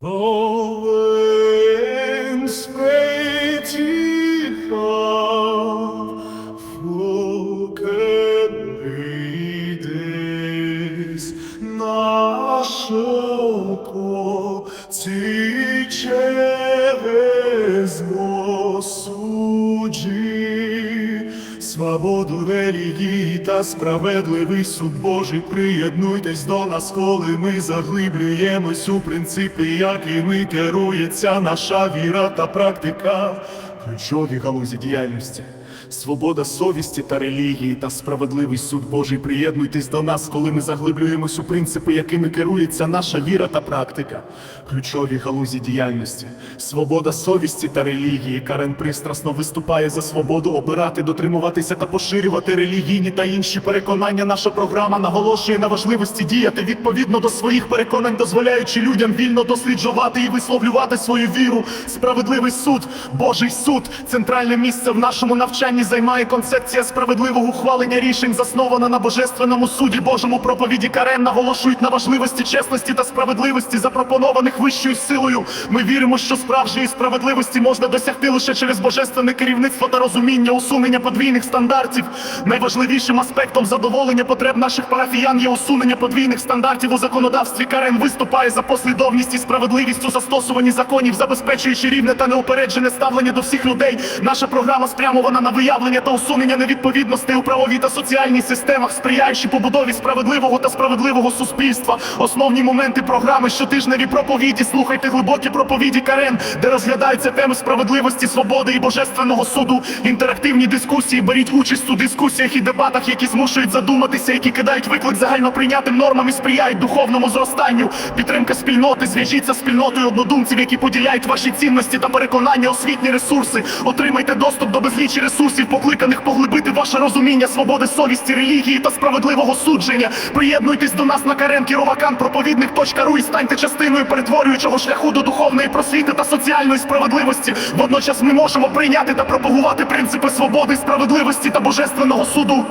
Volens petita Fulcet vides Naše oko Ti čeves mosu свободу релігії та справедливий суд Божий. Приєднуйтесь до нас, коли ми заглиблюємось у принципи, якими керується наша віра та практика. Ключові галузі діяльності. Свобода совісті та релігії та справедливий суд Божий. Приєднуйтесь до нас, коли ми заглиблюємось у принципи, якими керується наша віра та практика. Ключові галузі діяльності. Свобода совісті та релігії. Карен пристрасно виступає за свободу обирати, дотримуватися та поширювати релігійні та інші переконання. Наша програма наголошує на важливості діяти відповідно до своїх переконань, дозволяючи людям вільно досліджувати і висловлювати свою віру. Справедливий суд, Божий суд, центральне місце в нашому навчанні займає концепція справедливого ухвалення рішень, заснована на божественному суді Божому проповіді Карен наголошують на важливості чесності та справедливості, запропонованих вищою силою. Ми віримо, що справжньої справедливості можна досягти лише через божественне керівництво та розуміння усунення подвійних стандартів. Найважливішим аспектом задоволення потреб наших парафіян є усунення подвійних стандартів у законодавстві. Карен виступає за послідовність і справедливість у застосуванні законів, забезпечуючи рівне та неупереджене ставлення до всіх людей. Наша програма спрямована на виявлення та усунення невідповідностей у правовій та соціальній системах, сприяючи побудові справедливого та справедливого суспільства. Основні моменти програми щотижневі проповіді. Слухайте глибокі проповіді Карен, де розглядаються теми справедливості, свободи і божественного суду. Інтерактивні дискусії. Беріть участь у дискусіях і дебатах, які змушують задуматися, які кидають виклик загальноприйнятим нормам і сприяють духовному зростанню. Підтримка спільноти. Зв'яжіться з спільнотою однодумців, які поділяють ваші цінності та переконання, освітні ресурси. Отримайте доступ до безлічі ресурсів, покликаних поглибити ваше розуміння свободи совісті, релігії та справедливого судження. Приєднуйтесь до нас на Карен Кіровакан проповідник.ру і станьте частиною перетворюючого шляху до духовної просвіти та соціальної справедливості. Водночас ми можемо прийняти та пропагувати принципи свободи, справедливості та божественного суду.